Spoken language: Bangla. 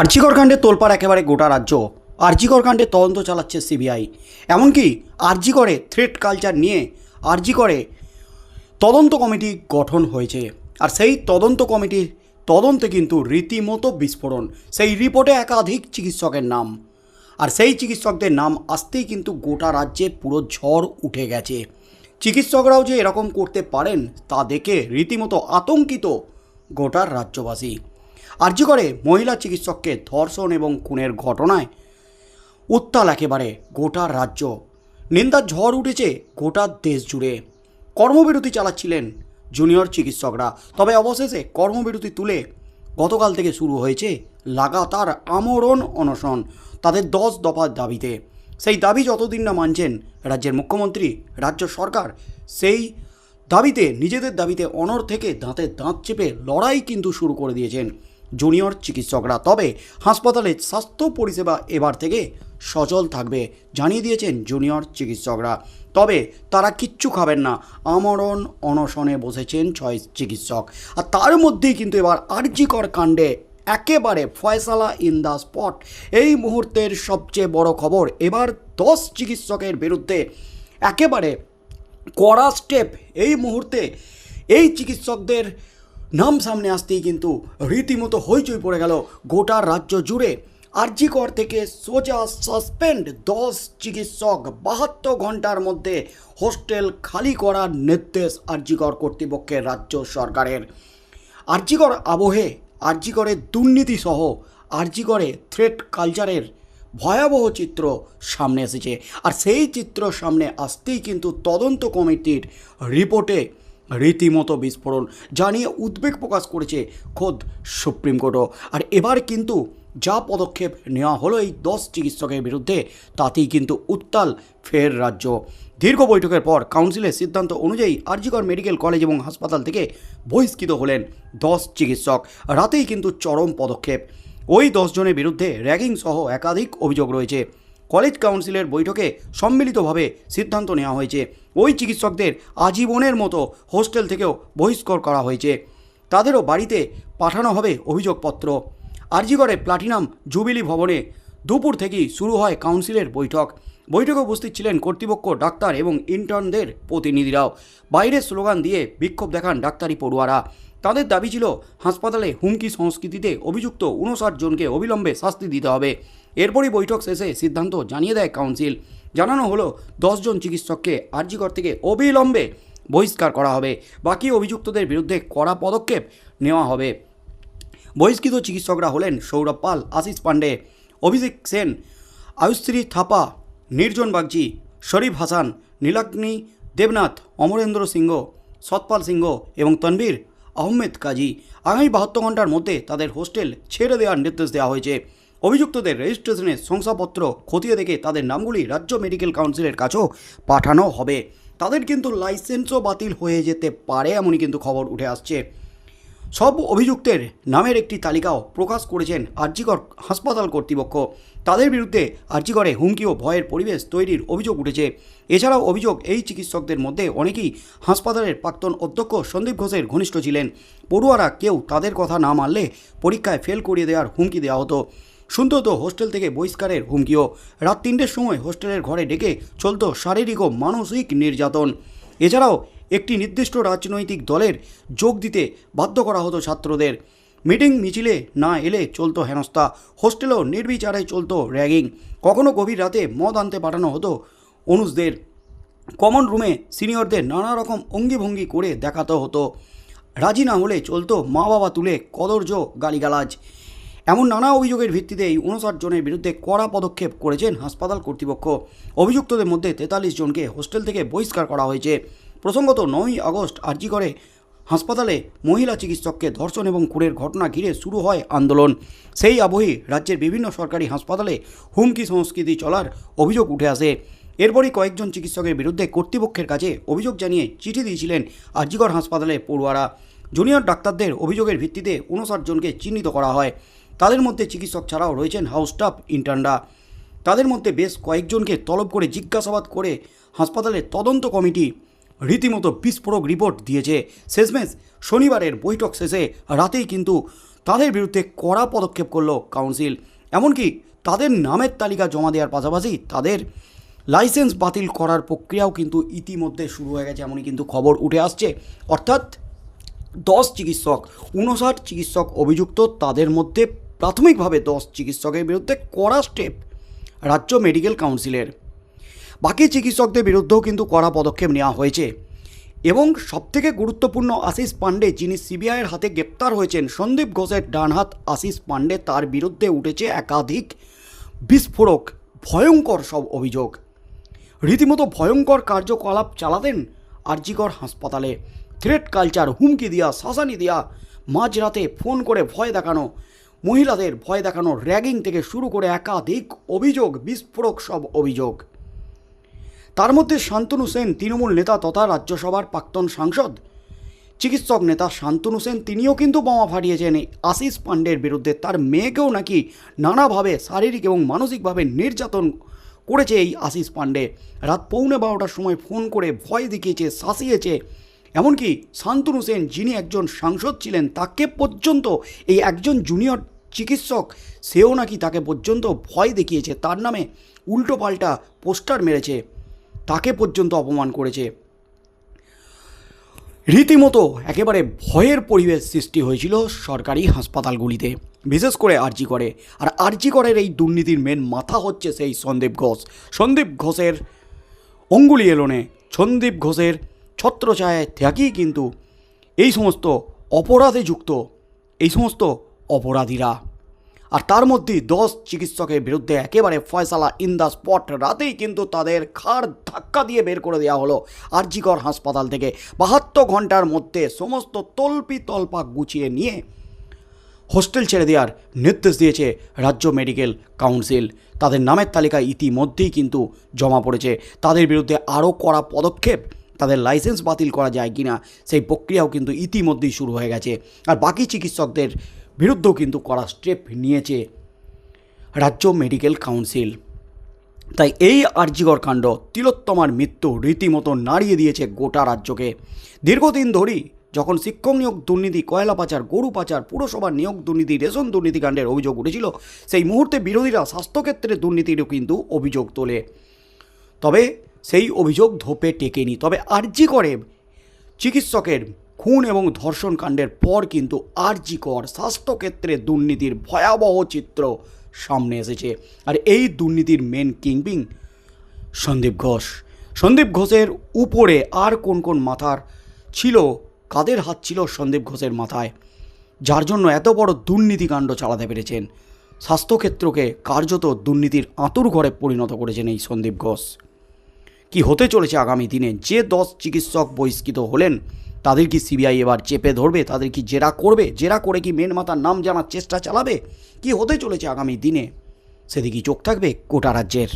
আর্জিকর কাণ্ডে তোলপাড় একেবারে গোটা রাজ্য। আর্জিকর কাণ্ডে তদন্ত চালাচ্ছে সিবিআই। এমনকি আর্জিকরে থ্রেট কালচার নিয়ে আর্জিকরে তদন্ত কমিটি গঠন হয়েছে। আর সেই তদন্ত কমিটির তদন্তে কিন্তু রীতিমতো বিস্ফোরণ। সেই রিপোর্টে একাধিক চিকিৎসকের নাম। আর সেই চিকিৎসকদের নাম আসতেই কিন্তু গোটা রাজ্যে পুরো ঝড় উঠে গেছে। চিকিৎসকরাও যে এরকম করতে পারেন, তা দেখে রীতিমতো আতঙ্কিত গোটার রাজ্যবাসী। আর্জি করে মহিলা চিকিৎসককে ধর্ষণ এবং খুনের ঘটনায় উত্তাল একেবারে গোটা রাজ্য। নিন্দার ঝড় উঠেছে গোটা দেশ জুড়ে। কর্মবিরতি চালাচ্ছিলেন জুনিয়র চিকিৎসকরা। তবে অবশেষে কর্মবিরতি তুলে গতকাল থেকে শুরু হয়েছে লাগাতার আমরণ অনশন তাদের দশ দফার দাবিতে। সেই দাবি যতদিন না মানছেন রাজ্যের মুখ্যমন্ত্রী, রাজ্য সরকার, সেই দাবিতে, নিজেদের দাবিতে অনর থেকে দাঁতে দাঁত চেপে লড়াই কিন্তু শুরু করে দিয়েছেন। জুনিয়র চিকিৎসকরা। তবে হাসপাতালে স্বাস্থ্য পরিষেবা এবার থেকে সচল থাকবে জানিয়ে দিয়েছেন জুনিয়র চিকিৎসকরা। তবে তারা কিচ্ছু খাবেন না, আমরণ অনশনে বসেছেন ছয় চিকিৎসক। আর তার মধ্যেই কিন্তু এবার আর্যিকর কাণ্ডে একেবারে ফয়সালা ইন দ্য স্পট। এই মুহূর্তের সবচেয়ে বড় খবর, এবার দশ চিকিৎসকের বিরুদ্ধে একেবারে কড়া স্টেপ। এই মুহূর্তে এই চিকিৎসকদের নাম সামনে আসতেই কিন্তু রীতিমতো হইচই পড়ে গেল গোটা রাজ্য জুড়ে। আরজিকর থেকে সোজা সাসপেন্ড দশ চিকিৎসক বাহাত্তর ঘণ্টার মধ্যে হোস্টেল খালি করার নির্দেশ আরজিকর কর্তৃপক্ষের রাজ্য সরকারের। আরজিকর আবহে আরজিকরের দুর্নীতি সহ আরজিকরে থ্রেট কালচারের ভয়াবহ চিত্র সামনে এসেছে। আর সেই চিত্র সামনে আসতেই কিন্তু তদন্ত কমিটির রিপোর্টে রীতিমতো বিস্ফোরণ জানিয়ে উদ্বেগ প্রকাশ করেছে খোদ সুপ্রিম কোর্টও। আর এবার কিন্তু যা পদক্ষেপ নেওয়া হলো এই দশ চিকিৎসকের বিরুদ্ধে, তাতেই কিন্তু উত্তাল ফের রাজ্য। দীর্ঘ বৈঠকের পর কাউন্সিলের সিদ্ধান্ত অনুযায়ী আরজিকর মেডিকেল কলেজ এবং হাসপাতাল থেকে বহিষ্কৃত হলেন দশ চিকিৎসক। রাতেই কিন্তু চরম পদক্ষেপ। ওই দশজনের বিরুদ্ধে র্যাগিং সহ একাধিক অভিযোগ রয়েছে। কলেজ কাউন্সিলের বৈঠকে সম্মিলিতভাবে সিদ্ধান্ত নেওয়া হয়েছে। ওই চিকিৎসকদের আজীবনের মতো হোস্টেল থেকেও বহিষ্কার করা হয়েছে। তাদেরও বাড়িতে পাঠানো হবে অভিযোগপত্র। আরজিগড়ে প্লাটিনাম জুবিলি ভবনে দুপুর থেকেই শুরু হয় কাউন্সিলের বৈঠক। বৈঠকে উপস্থিত ছিলেন কর্তৃপক্ষ, ডাক্তার এবং ইন্টার্নদের প্রতিনিধিরাও। বাইরে স্লোগান দিয়ে বিক্ষোভ দেখান ডাক্তারি পড়ুয়ারা। তাদের দাবি ছিল, হাসপাতালে হুমকি সংস্কৃতিতে অভিযুক্ত উনষাট জনকে অবিলম্বে শাস্তি দিতে হবে। এরপরই বৈঠক শেষে সিদ্ধান্ত জানিয়ে দেয় কাউন্সিল। জানানো হলো দশজন চিকিৎসককে আরজিকর থেকে অবিলম্বে বহিষ্কার করা হবে। বাকি অভিযুক্তদের বিরুদ্ধে কড়া পদক্ষেপ নেওয়া হবে। বহিষ্কৃত চিকিৎসকরা হলেন সৌরভ পাল, আশিস পাণ্ডে, অভিষেক সেন, আয়ুশ্রী থাপা, নির্জন বাগজি শরীফ হাসান, নীলাগ্নি দেবনাথ, অমরেন্দ্র সিংহ সৎপাল সিংহ এবং তনবীর আহমেদ কাজী। আগামী বাহাত্তর ঘণ্টার মধ্যে তাদের হোস্টেল ছেড়ে দেওয়ার নির্দেশ দেওয়া হয়েছে। অভিযুক্তদের রেজিস্ট্রেশনের শংসাপত্র খতিয়ে দেখে তাদের নামগুলি রাজ্য মেডিকেল কাউন্সিলের কাছেও পাঠানো হবে। তাদের কিন্তু লাইসেন্সও বাতিল হয়ে যেতে পারে এমনই কিন্তু খবর উঠে আসছে। সব অভিযুক্তের নামের একটি তালিকাও প্রকাশ করেছেন আরজিকর হাসপাতাল কর্তৃপক্ষ। তাদের বিরুদ্ধে আরজিকরে হুমকি ও ভয়ের পরিবেশ তৈরির অভিযোগ উঠেছে। এছাড়াও অভিযোগ এই চিকিৎসকদের মধ্যে অনেকেই হাসপাতালের প্রাক্তন অধ্যক্ষ সন্দীপ ঘোষের ঘনিষ্ঠ ছিলেন। পড়ুয়ারা কেউ তাদের কথা না মানলে পরীক্ষায় ফেল করিয়ে দেওয়ার হুমকি দেওয়া হতো। শুনতে হোস্টেল থেকে বহিষ্কারের হুমকিও। রাত তিনটের সময় হোস্টেলের ঘরে ডেকে চলত শারীরিক ও মানসিক নির্যাতন। এছাড়াও একটি নির্দিষ্ট রাজনৈতিক দলের যোগ দিতে বাধ্য করা হতো ছাত্রদের। মিটিং মিছিলে না এলে চলতো হেনস্থা। হোস্টেলেও নির্বিচারে চলতো র্যাগিং। কখনো গভীর রাতে মদ আনতে পাঠানো হতো অনুষদের। কমন রুমে সিনিয়রদের নানা রকম অঙ্গিভঙ্গি করে দেখাতে হতো। রাজি না হলে চলতো মা বাবা তুলে কদর্য গালিগালাজ। এমন নানা অভিযোগের ভিত্তিতে এই উনষাট জনের বিরুদ্ধে কড়া পদক্ষেপ করেছেন হাসপাতাল কর্তৃপক্ষ। অভিযুক্তদের মধ্যে তেতাল্লিশ জনকে হোস্টেল থেকে বহিষ্কার করা হয়েছে। প্রসঙ্গত, নয়ই আগস্ট আর্জি করে হাসপাতালে মহিলা চিকিৎসককে ধর্ষণ এবং খুনের ঘটনা ঘিরে শুরু হয় আন্দোলন। সেই আবহেই রাজ্যের বিভিন্ন সরকারি হাসপাতালে হুমকি সংস্কৃতি চলার অভিযোগ উঠে আসে। এরপরই কয়েকজন চিকিৎসকের বিরুদ্ধে কর্তৃপক্ষের কাছে অভিযোগ জানিয়ে চিঠি দিয়েছিলেন আরজিগড় হাসপাতালে পড়ুয়ারা। জুনিয়র ডাক্তারদের অভিযোগের ভিত্তিতে উনষাট জনকে চিহ্নিত করা হয়। তাদের মধ্যে চিকিৎসক ছাড়াও রয়েছেন হাউস স্টাফ ইন্টার্নরা তাদের মধ্যে বেশ কয়েকজনকে তলব করে জিজ্ঞাসাবাদ করে হাসপাতালের তদন্ত কমিটি রীতিমতো বিস্ফোরক রিপোর্ট দিয়েছে। শেষমেশ শনিবারের বৈঠক শেষে রাতেই কিন্তু তাদের বিরুদ্ধে কড়া পদক্ষেপ করল কাউন্সিল এমনকি তাদের নামের তালিকা জমা দেওয়ার পাশাপাশি তাদের লাইসেন্স বাতিল করার প্রক্রিয়াও কিন্তু ইতিমধ্যে শুরু হয়ে গেছে এমনই কিন্তু খবর উঠে আসছে। অর্থাৎ দশ চিকিৎসক উনষাট চিকিৎসক অভিযুক্ত তাদের মধ্যে প্রাথমিকভাবে দশ চিকিৎসকের বিরুদ্ধে কড়া স্টেপ রাজ্য মেডিকেল কাউন্সিলের বাকি চিকিৎসকদের বিরুদ্ধেও কিন্তু কড়া পদক্ষেপ নেওয়া হয়েছে। এবং সবথেকে গুরুত্বপূর্ণ আশিস পাণ্ডে, যিনি সিবিআইয়ের হাতে গ্রেপ্তার হয়েছেন, সন্দীপ ঘোষের ডানহাত আশিস পাণ্ডে তার বিরুদ্ধে উঠেছে একাধিক বিস্ফোরক, ভয়ঙ্কর সব অভিযোগ। রীতিমতো ভয়ঙ্কর কার্যকলাপ চালাতেন আরজিকর হাসপাতালে। থ্রেট কালচার হুমকি দেওয়া শাসানি দেওয়া মাঝরাতে ফোন করে ভয় দেখানো মহিলাদের ভয় দেখানো র্যাগিং থেকে শুরু করে একাধিক অভিযোগ, বিস্ফোরক সব অভিযোগ। তার মধ্যে শান্তনু সেন তৃণমূল নেতা তথা রাজ্যসভার প্রাক্তন সাংসদ। চিকিৎসক নেতা শান্তনু সেন তিনিও কিন্তু বোমা ফাটিয়েছেন। আশিস পাণ্ডের বিরুদ্ধে তার মেয়েকেও নাকি নানাভাবে শারীরিক এবং মানসিকভাবে নির্যাতন করেছে এই আশিস পাণ্ডে। রাত পৌনে বারোটার সময় ফোন করে ভয় দেখিয়েছে, শাসিয়েছে। এমনকি শান্তনু সেন যিনি একজন সাংসদ ছিলেন, তাকে পর্যন্ত এই একজন জুনিয়র চিকিৎসক, সেও নাকি তাকে পর্যন্ত ভয় দেখিয়েছে। তার নামে উল্টোপাল্টা পোস্টার মেরেছে। তাকে পর্যন্ত অপমান করেছে। রীতিমতো একেবারে ভয়ের পরিবেশ সৃষ্টি হয়েছিল সরকারি হাসপাতালগুলিতে। বিশেষ করে আরজি করে আর আরজি করের এই দুর্নীতির মেন মাথা হচ্ছে সেই সন্দীপ ঘোষ। সন্দীপ ঘোষের অঙ্গুলি এলোনে সন্দীপ ঘোষের ছত্রছায়ায় থেকেই কিন্তু এই সমস্ত অপরাধে যুক্ত। এই সমস্ত অপরাধীরা। আর তার মধ্যে দশ চিকিৎসকের বিরুদ্ধে একেবারে ফয়সালা ইন দ্য স্পট রাতেই কিন্তু তাদের খাড় ধাক্কা দিয়ে বের করে দেওয়া হলো আরজিকর হাসপাতাল থেকে। বাহাত্তর ঘণ্টার মধ্যে সমস্ত তল্পি তল্পা গুছিয়ে নিয়ে হোস্টেল ছেড়ে দেওয়ার নির্দেশ দিয়েছে রাজ্য মেডিকেল কাউন্সিল। তাদের নামের তালিকা ইতিমধ্যেই কিন্তু জমা পড়েছে। তাদের বিরুদ্ধে আরও কড়া পদক্ষেপ তাদের লাইসেন্স বাতিল করা যায় কিনা সেই প্রক্রিয়াও কিন্তু ইতিমধ্যেই শুরু হয়ে গেছে। আর বাকি চিকিৎসকদের বিরুদ্ধেও কিন্তু কড়া স্টেপ নিয়েছে রাজ্য মেডিকেল কাউন্সিল। তাই এই আর্যিকর কাণ্ড তিলোত্তমার মৃত্যু রীতিমতো নাড়িয়ে দিয়েছে গোটা রাজ্যকে। দীর্ঘদিন ধরেই যখন শিক্ষক নিয়োগ দুর্নীতি, কয়লা পাচার, গরু পাচার পুরসভার নিয়োগ দুর্নীতি, রেশন দুর্নীতি কাণ্ডের অভিযোগ উঠেছিল, সেই মুহূর্তে বিরোধীরা স্বাস্থ্যক্ষেত্রে দুর্নীতিরও কিন্তু অভিযোগ তোলে। তবে সেই অভিযোগ ধোপে টেকেনি। তবে আরজি করে চিকিৎসকের খুন এবং ধর্ষণ কাণ্ডের পর কিন্তু আরজি কর স্বাস্থ্যক্ষেত্রে দুর্নীতির ভয়াবহ চিত্র সামনে এসেছে। আর এই দুর্নীতির মেন কিংবিং সন্দীপ ঘোষ। সন্দীপ ঘোষের উপরে আর কোন কোন মাথার ছিল, কাদের হাত ছিল সন্দীপ ঘোষের মাথায়? যার জন্য এত বড় দুর্নীতিকাণ্ড চালাতে পেরেছেন। স্বাস্থ্যক্ষেত্রকে কার্যত দুর্নীতির আঁতুর ঘরে পরিণত করেছেন এই সন্দীপ ঘোষ। কি হতে চলেছে আগামী দিনে? যে দশ চিকিৎসক বহিষ্কৃত হলেন তাদের কি সিবিআই এবার চেপে ধরবে? তাদের কি জেরা করবে? জেরা করে কি মেন মাতার নাম জানার চেষ্টা চালাবে? কি হতে চলেছে আগামী দিনে? সেদিকেই চোখ থাকবে কোটা রাজ্যের।